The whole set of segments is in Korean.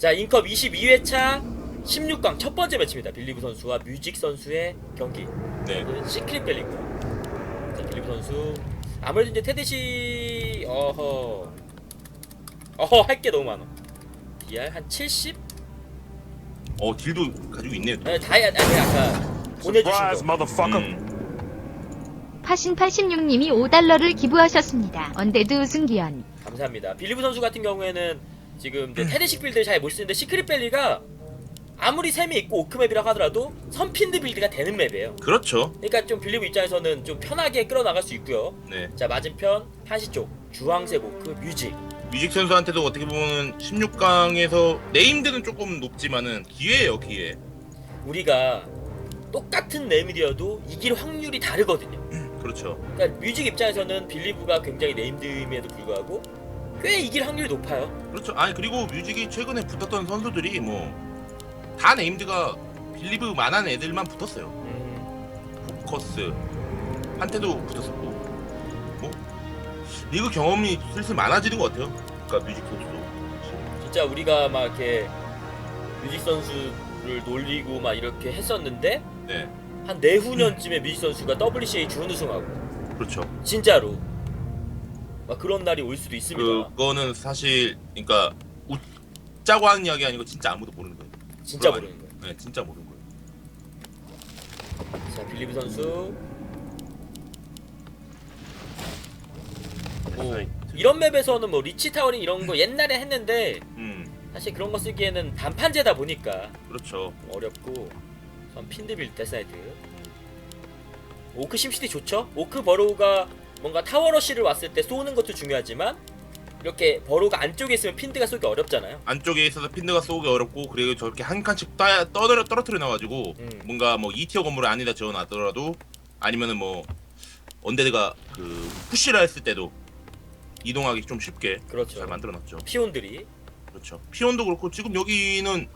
자 인컵 22회차 16강 첫 번째 매치입니다. 빌리브 선수와 뮤직 선수의 경기. 네. 시크릿 벨리고요. 자 빌리브 선수 아무래도 이제 테드시 어허 어허 할 게 너무 많아. DR 한 70? 어 딜도 가지고 있네요. 네, 다이 아니 아까 보내주신 Surprise, 거. 음, 파신 86님이 5달러를 기부하셨습니다. 언데드 우승 기원. 감사합니다. 빌리브 선수 같은 경우에는 지금 이제 테드식 빌드를 잘 못 쓰는데 시크릿 벨리가 아무리 셈이 있고 오크맵이라고 하더라도 선핀드 빌드가 되는 맵이에요. 그렇죠. 그러니까 좀 빌리브 입장에서는 좀 편하게 끌어나갈 수 있고요. 네. 자 맞은편 판시 쪽 주황색 오크 뮤직. 뮤직 선수한테도 어떻게 보면 16강에서 네임드는 조금 높지만은 기회예요 기회. 우리가 똑같은 네임드여도 이길 확률이 다르거든요. 그렇죠. 그러니까 뮤직 입장에서는 빌리브가 굉장히 네임드임에도 불구하고 꽤 이길 확률이 높아요. 그렇죠. 아니 그리고 뮤직이 최근에 붙었던 선수들이 뭐 다 네임드가 빌리브 만한 애들만 붙었어요. 음, 포커스 한테도 붙었었고 뭐 리그 경험이 슬슬 많아지는 것 같아요. 그러니까 뮤직 선수도. 진짜 우리가 막 이렇게 뮤직 선수를 놀리고 막 이렇게 했었는데 네. 한 내후년쯤에 뮤직 선수가 WCA 준우승하고 그렇죠. 진짜로 막 그런 날이 올 수도 있습니다. 그거는 사실 그러니까 웃자고 하는 이야기 아니고 진짜 아무도 모르는 거예요. 진짜 모르는 거예요. 네, 진짜 모르는 거예요. 자 빌리브 선수 뭐 이런 맵에서는 뭐 리치 타워링 이런 거 옛날에 했는데 음, 사실 그런 거 쓰기에는 단판제다 보니까 그렇죠. 좀 어렵고 전 핀드빌 데스나이트 오크 심시티 좋죠? 오크 버로우가 뭔가 타워러쉬를 왔을 때 쏘는 것도 중요하지만 이렇게 버로우가 안쪽에 있으면 핀드가 쏘기 어렵잖아요 안쪽에 있어서 핀드가 쏘기 어렵고 그리고 저렇게 한 칸씩 따, 떠들어 떨어뜨려 놔가지고 음. 뭔가 뭐 2티어 건물을 안에다 지어놨더라도 아니면은 뭐 언데드가 그 푸시를 했을 때도 이동하기 좀 쉽게 그렇죠 잘 만들어놨죠. 피온들이 그렇죠. 피온도 그렇고 지금 여기는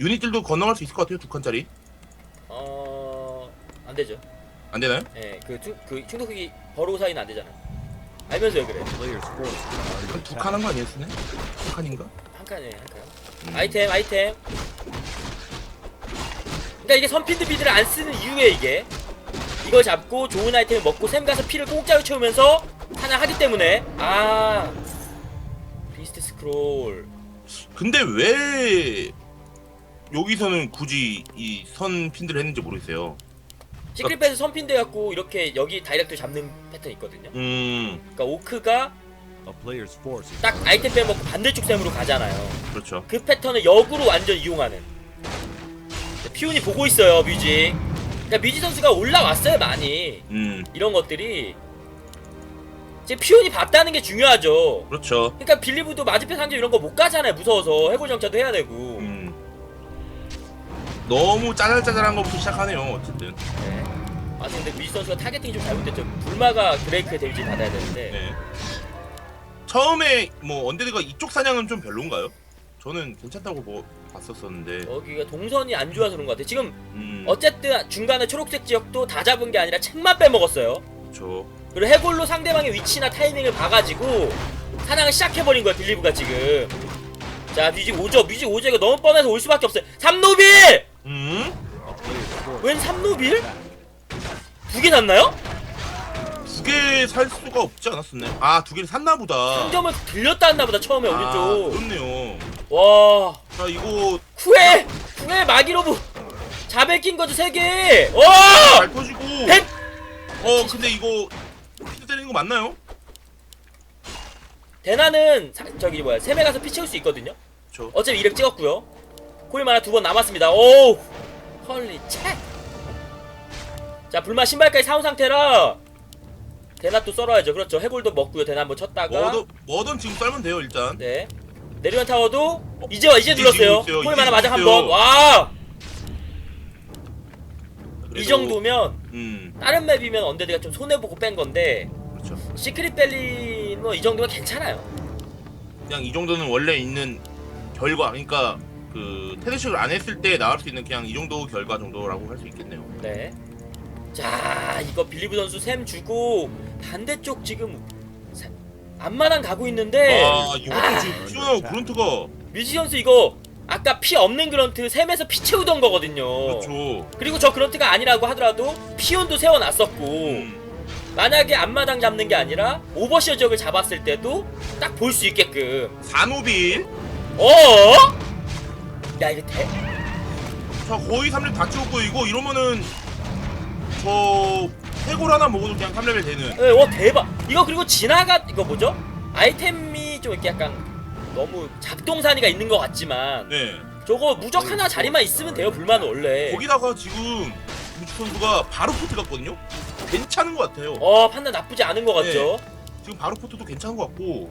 유닛들도 건너갈 수 있을 것 같아요. 두 칸짜리 어... 안 되죠 안 되나요? 예, 그, 충- 그 충돌 크기 버로우 사이는 안 되잖아요 알면서 왜 그래 두 칸 한 거 아니었으네? 한 칸인가? 한 칸에 한 칸. 음. 아이템 아이템. 그러니까 이게 선핀드 비드를 안 쓰는 이유에 이게 이걸 잡고 좋은 아이템을 먹고 샘 가서 피를 공짜로 채우면서 사냥하기 때문에 아 비스트 스크롤 근데 왜 여기서는 굳이 이 선 핀들을 했는지 모르겠어요. 시크릿에서 선핀드 갖고 이렇게 여기 다이렉트 잡는 패턴이 있거든요. 음, 그러니까 오크가 딱 아이템 빼먹고 반대쪽 샘으로 가잖아요. 그렇죠. 그 패턴을 역으로 완전 이용하는 피온이 보고 있어요 뮤직 그러니까 뮤직 선수가 올라왔어요 많이 음, 이런 것들이 이제 피온이 봤다는 게 중요하죠 그렇죠. 그러니까 빌리브도 맞은편 상점 이런 거 못 가잖아요 무서워서 해골 정차도 해야 되고 음. 너무 짜잘짜잘한 것부터 시작하네요. 어쨌든. 네. 아 근데 뮤직 선수가 타겟팅이 좀 잘못됐죠 불마가 드레이크의 데미지 받아야 되는데 네. 처음에 뭐 언데드가 이쪽 사냥은 좀 별론가요? 저는 괜찮다고 뭐 봤었었는데. 여기가 동선이 안 좋아서 그런 것 같아요 지금 음, 어쨌든 중간에 초록색 지역도 다 잡은 게 아니라 책만 빼먹었어요 그렇죠. 그리고 해골로 상대방의 위치나 타이밍을 봐가지고 사냥을 시작해버린 거야 빌리브가 지금 자 뮤직 오죠 뮤직 오죠 이거 너무 뻔해서 올 수밖에 없어요 삼노빌! 음? 웬 삼노빌? 두개 샀나요? 두 개 살 수가 없지 않았었나요? 아, 두 개를 샀나 보다. 상점을 들렸다 했나 보다 처음에 아, 오른쪽 그렇네요. 와 자, 이거 쿠에! 쿠에 마기로브 자벨 낀 거죠 세 개 와! 잘 터지고. 백! 어, 근데 이거 피드 때리는 거 맞나요? 대나는 사- 저기 뭐야 셈에 가서 피 채울 수 있거든요 저. 어차피 2렙 찍었고요 코일 하나 두 번 남았습니다 오우 헐리 책! 자 불마 신발까지 사온 상태라 대나 또 썰어야죠. 그렇죠. 해골도 먹고요. 대나 한번 쳤다가. 뭐든 뭐든 지금 썰면 돼요 일단. 네. 내리면 타워도 이제 와 이제 눌렀어요. 지금 있어요, 코일 이제 하나 마저 지금 한번. 있어요. 와이 그래도- 정도면 음, 다른 맵이면 언데드가 좀 손해보고 뺀 건데 그렇죠. 시크릿 밸리는 뭐이 정도면 괜찮아요. 그냥 이 정도는 원래 있는 결과, 그러니까 그 테드식을 안 했을 때 나올 수 있는 그냥 이 정도 결과 정도라고 할 수 있겠네요. 네. 자, 이거 빌리브 선수 샘 주고 반대쪽 지금 사- 앞마당 가고 있는데 아 이것도 아. 지금 피오나고 그런트가 뮤지 선수 이거 아까 피 없는 그런트 셈에서 피 채우던 거거든요. 그렇죠. 그리고 저 그런트가 아니라고 하더라도 피온도 세워놨었고 음. 만약에 앞마당 잡는 게 아니라 오버시어 지역을 잡았을 때도 딱 볼 수 있게끔 산호빌 어? 야 이거 대... 자 거의 3렙 다 찍었고 이거 이러면은 저 해골 하나 먹어도 그냥 3레벨 되는. 네, 와 대박. 이거 그리고 지나가 이거 뭐죠? 아이템이 좀 이렇게 약간 너무 작동산이가 있는 것 같지만 네. 저거 무적 하나 자리만 있으면 돼요 불만은 원래. 거기다가 지금 무축 선수가 바로 포트 갔거든요? 괜찮은 것 같아요. 어 판단 나쁘지 않은 것 같죠? 지금 바로 포트도 괜찮은 것 같고.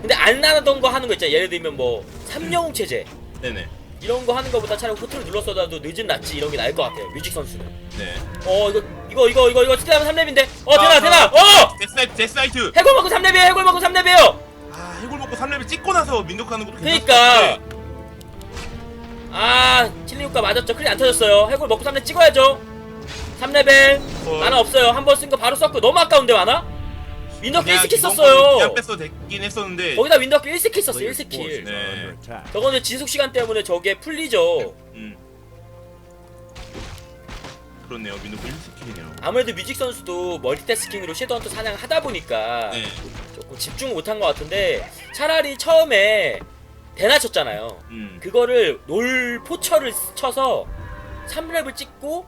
근데 안 나던 거 하는 거 있잖아 예를 들면 뭐 삼영웅 체제. 네네 이런 거 하는 거보다 차라리 호트를 눌렀어도 늦은 낫지 이런 게 나을 것 같아요 뮤직 선수는. 네. 어 이거 이거 이거 이거 이거 스테하면 3렙인데? 어 자, 되나 자, 되나 어! 데스나이트 데스나이트. 해골 먹고 3렙이에요 해골 먹고 3렙이에요! 아 해골 먹고 3레벨 찍고 나서 민덕하는 것도 같은데 아 칠링 효과 맞았죠. 크리 안 터졌어요. 해골 먹고 3렙 찍어야죠. 3레벨 어. 만화 없어요. 한 번 쓴 거 바로 썼고 너무 아까운데 만화? 그냥 1스킬 이번 거는 썼어요 그냥 뺐어 됐긴 했었는데 거기다 윈더크 1스킬 썼어 Players' 1스킬 forces 네. attack. 저거는 지속 시간 때문에 저게 풀리죠 음. 그렇네요 민덕 1스킬이네요 아무래도 뮤직 선수도 멀티태스킹으로 섀도우헌터 사냥을 하다 보니까 네 조금 집중을 못한 것 같은데 차라리 처음에 대나 쳤잖아요. 음. 그거를 놀 포처를 쳐서 3렙을 찍고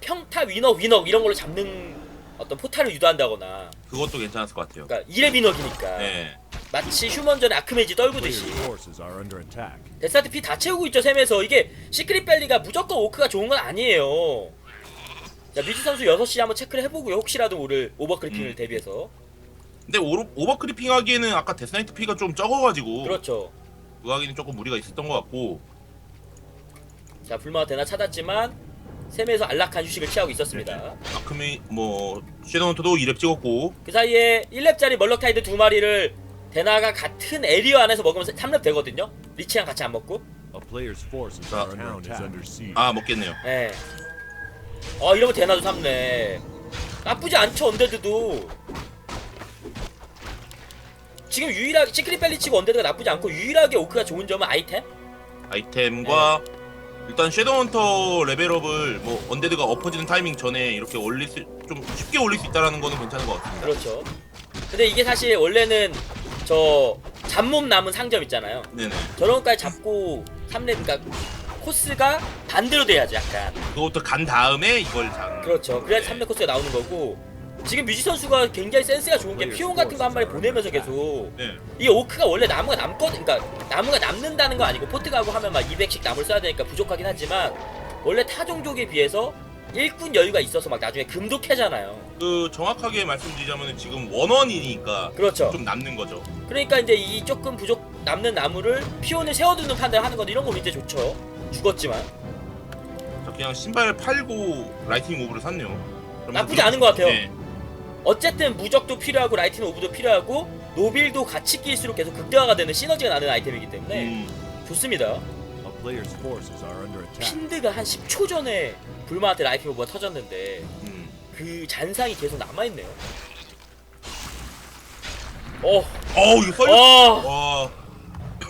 평타 위너 위너 이런 걸로 잡는 어떤 포탈을 유도한다거나. 그것도 괜찮았을 것 같아요. 그러니까 2렙 위너기니까. 네. 마치 휴먼전의 아크메이지 떨구듯이. Players' forces are under attack. 데스타트 피 다 채우고 있죠 셈에서. 이게 시크릿 밸리가 무조건 오크가 좋은 건 아니에요. 자 뮤지 선수 6시 한번 체크를 해보고요. 혹시라도 오를 오버크리핑을 음. 대비해서. 근데 오로, 오버크리핑 하기에는 아까 데스나이트 피가 좀 적어가지고. 그렇죠. 그거 하기는 조금 무리가 있었던 것 같고. 자 불마가 되나 찾았지만 셈에서 안락한 휴식을 취하고 있었습니다. 아크메 뭐 섀도우헌터도 2렙 찍었고. 그 사이에 1렙짜리 멀럭타이드 두 마리를 데나가 같은 에리어 안에서 먹으면 3렙 되거든요. 리치랑 같이 안 먹고. A player's forces 자, are town is under siege. 아 먹겠네요. 예. 어 이러면 데나도 3렙 나쁘지 않죠 언데드도. 지금 유일하게 시크릿 밸리 치고 언데드가 나쁘지 않고 유일하게 오크가 좋은 점은 아이템? 아이템과 일단 섀도우헌터 레벨업을 뭐 언데드가 엎어지는 타이밍 전에 이렇게 올릴 수, 좀 쉽게 올릴 수 있다라는 거는 괜찮은 것 같습니다. 그렇죠. 근데 이게 사실 원래는 저 잡몸 남은 상점 있잖아요. 네네. 저런 것까지 잡고 3렙 그러니까 코스가 반대로 돼야죠 약간. 그것부터 간 다음에 이걸 장 그렇죠. 그래야 지 3렙 코스가 나오는 거고 지금 뮤지 선수가 굉장히 센스가 좋은 게 피온 같은 거 한 마리 보내면서 계속 네. 이 오크가 원래 나무가 남거든 그러니까 나무가 남는다는 거 아니고 포트 가고 하면 막 200씩 나무를 써야 되니까 부족하긴 하지만 원래 타 종족에 비해서 일꾼 여유가 있어서 막 나중에 금도 캐잖아요. 그 정확하게 말씀드리자면 지금 원원이니까 그렇죠. 좀 남는 거죠. 그러니까 이제 이 조금 부족 남는 나무를 피온을 세워두는 판단을 하는 건데 이런 거 이제 좋죠. 죽었지만. 자, 그냥 신발 팔고 라이팅 오브를 샀네요. 그러면 나쁘지 않은 것 같아요. 네. 어쨌든 무적도 필요하고 라이튼 오브도 필요하고 노빌도 같이 낄수록 계속 극대화가 되는 시너지가 나는 아이템이기 때문에 음, 좋습니다. 핀드가 한 10초 전에 불마한테 라이팅 오브가 터졌는데 음. 그 잔상이 계속 남아있네요 어, 어우 이거 썰 어, 와.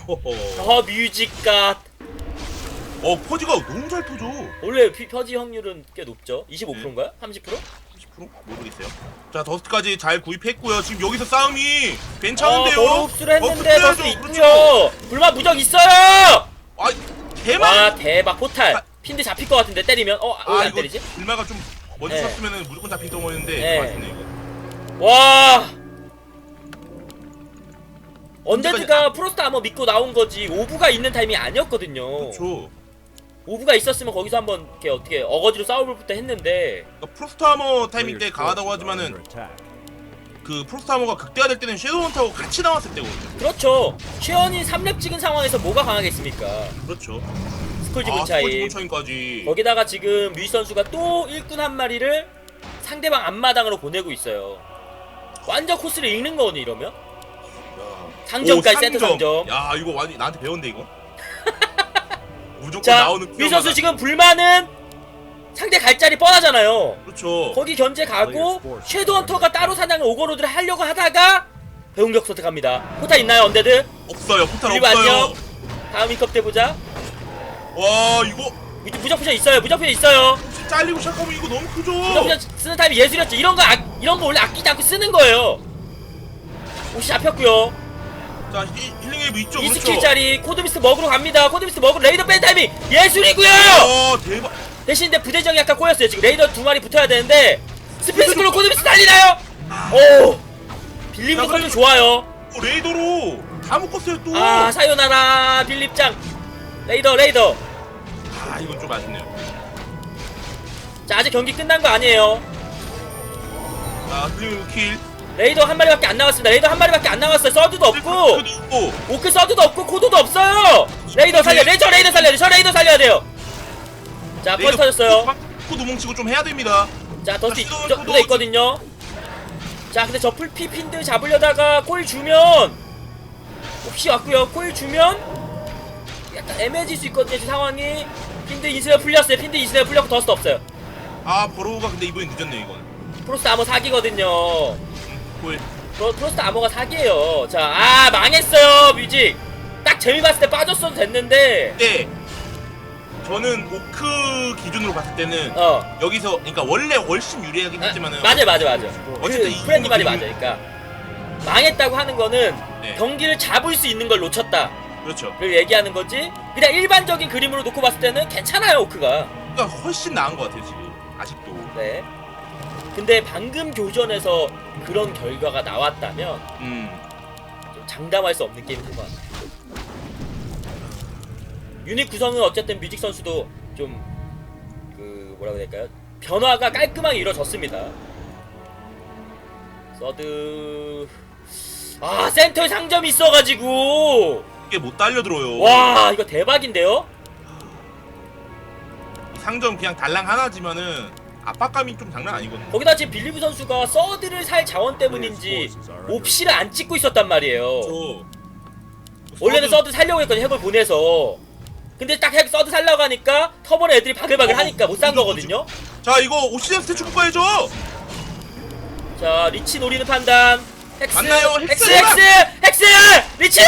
더 뮤직갓 어 퍼지가 너무 잘 터져 원래 피- 퍼지 확률은 꽤 높죠 25%인가요? 30%? 10% 모르겠어요? 자 더스트까지 잘 구입했고요. 지금 여기서 싸움이 괜찮은데요? 어, 흡수를 했는데 어, 더스 흡수해야죠. 있고요 불마 무적 있어요! 아 대박! 와 대박. 포탈. 아. 핀드 잡힐 것 같은데 때리면? 어왜아안 이거 때리지? 불마가 좀 먼저 네. 쐈으면 무조건 잡힌 덩어리인데 네. 아쉽네 이거. 와. 언데드가 프로스트 아머 믿고 나온 거지. 오브가 있는 타이밍이 아니었거든요. 그렇죠 오브가 있었으면 거기서 한번 이렇게 어떻게 어거지로 싸워볼부터 했는데. 그러니까 프로스트하머 타이밍 때 강하다고 하지만은. 그 프로스트하머가 극대화될 때는 섀도우헌터하고 같이 나왔을 때거든요. 그렇죠. 최연이 3렙 찍은 상황에서 뭐가 강하겠습니까? 그렇죠. 스콜 아 차이. 차이까지. 거기다가 지금 뮤지 선수가 또 일꾼 한 마리를 상대방 앞마당으로 보내고 있어요. 완전 코스를 읽는 거거든 이러면. 야. 상점까지 오, 세트 상점. 야 이거 완전 나한테 배웠는데 이거 무조건 자 나오는 뮤지 선수 지금 불만은 상대 갈 자리 뻔하잖아요. 그렇죠. 거기 견제 가고 섀도 헌터가 따로 사냥을 오버로드를 하려고 하다가 배웅격 선택합니다. 포타 있나요 언데드? 없어요. 포탈 그리고 없어요. 안녕. 다음 인컵 때 보자. 와 이거 무- 무적포션 있어요. 무적포션 있어요. 잘리고 시작하면 이거 너무 크죠. 무적포션 쓰는 타임이 예술이었죠. 이런 거 아, 이런 거 원래 아끼지 않고 쓰는 거예요. 옷이 잡혔고요. 자 히, 힐링 웨이브 있죠. 이 그렇죠. 스킬 짜리 코드미스트 먹으러 갑니다. 코드미스트 먹으러 레이더 뺀 타이밍 예술이고요. 어 대박. 대신 근데 부대정이 약간 꼬였어요. 지금 레이더 두 마리 붙어야 되는데 스페이스클로 코드미스트 달리나요? 오 선수 그리고- 좋아요. 어, 레이더로 다 묶었어요 또. 아 사요나라 빌립장 레이더 레이더. 아, 이건 좀 아쉽네요. 자 아직 경기 끝난 거 아니에요. 자 힐링 웨이브 킬. 레이더 한 마리밖에 안 나왔습니다. 레이더 한 마리밖에 안 나왔어요. 서드도 없고 그리고 오크 서드도 없고 코드도 없어요. 레이더 살려. 레이저 레이더 살려야 돼. 저 레이더 살려야 돼요. 자펄 터졌어요. 코 도 뭉치고 좀 해야 됩니다. 자 더스티 시도는 저또 누가 있거든요. 자 근데 저 풀피 핀드 잡으려다가 콜 주면 혹시 왔고요. 콜 주면 약간 애매해질 수 있거든요. 지금 상황이 핀드 인스가 풀렸어요. 핀드 인스가 풀렸고 더스트 없어요. 아 버로우가 근데 이번엔 늦었네 이건. 프로스트 아머 사기거든요. 음, 골. 프로, 프로스트 아머가 사기예요. 자, 아 망했어요 뮤직. 딱 재미 봤을 때 빠졌어도 됐는데, 근데 저는 오크 기준으로 봤을 때는 어, 여기서 그러니까 원래 훨씬 유리하긴 아, 했지만은 맞아 맞아 맞아. 어쨌든 그 이 프렌디 말이 맞아. 그러니까 망했다고 하는 거는 네. 경기를 잡을 수 있는 걸 놓쳤다를 그렇죠. 얘기하는 거지. 그냥 일반적인 그림으로 놓고 봤을 때는 괜찮아요 오크가. 그러니까 훨씬 나은 것 같아요 지금 아직도. 네. 근데 방금 교전에서 그런 결과가 나왔다면 음. 좀 장담할 수 없는 게임이 될것 같아요. 유닛 구성은 어쨌든 뮤직 선수도 좀 그 뭐라고 해야 될까요? 변화가 깔끔하게 이루어졌습니다. 서드 아 센터에 상점이 있어가지고 이게 못 달려 들어요. 와 이거 대박인데요? 이 상점 그냥 달랑 하나지만은 압박감이 좀 장난 아니거든요. 거기다 지금 빌리브 선수가 서드를 살 자원 때문인지 옵시를 안 찍고 있었단 말이에요. 저 원래는 서드 살려고 했거든요 핵을 보내서 근데 딱 핵 서드 살려고 하니까 터번에 애들이 바글바글 어, 하니까 못 산 거거든요 자 이거 오시젠 스태츄 뽑아야죠. 자 리치 노리는 판단 헥스 맞나요? 헥스 헥스가? 헥스 헥스 리치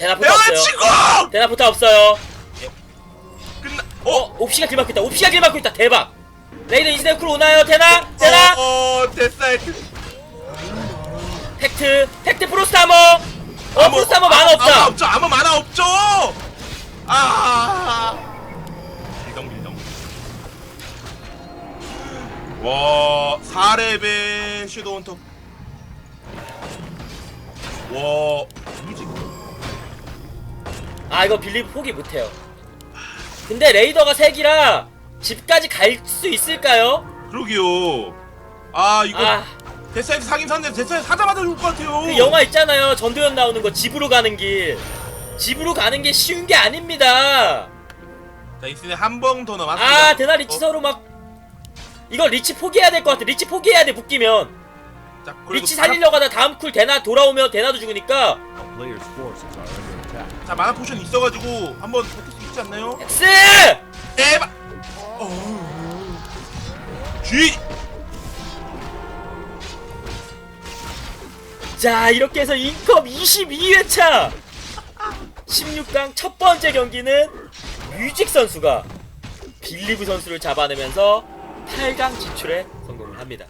대나포타 대화 없어요 친구 대나포타 없어요 끝나. 어 어. 옵시가 길 막고 있다 옵시가 길 막고 있다 대박 레이더 인스네크로 오나요 대나 대나 어, 어 됐어요. 팩트 팩트 프로스타머 어 프로스타머 만화 아무 없다 없죠. 아무 만화 없죠. 아. 빌덩 빌덩. 와, 4레벨 섀도우 헌터. 와, 뮤직. 아 이거 빌리브 포기 못해요 근데 레이더가 색이라 집까지 갈 수 있을까요? 그러게요. 아, 이거 아 데스사이드 사긴 샀는데 데스사이드 사자마자 죽을 것 같아요. 그 영화 있잖아요 전도연 나오는 거 집으로 가는 길 집으로 가는 게 쉬운 게 아닙니다 자, 이스네 한번 더 남았습니다. 아 대나 리치 어, 서로 막 이거 리치 포기해야 될 것 같아 리치 포기해야 돼 묶이면 자, 리치 살리려고 하다 다음 쿨 대나 돌아오면 대나도 죽으니까 A player's forces are under attack. 자, 마나 포션 있어가지고 한번 버틸 수 있지 않나요? 엑스 대박! G! 자 이렇게 해서 인컵 22회차 16강 첫 번째 경기는 뮤직 선수가 빌리브 선수를 잡아내면서 8강 진출에 성공을 합니다.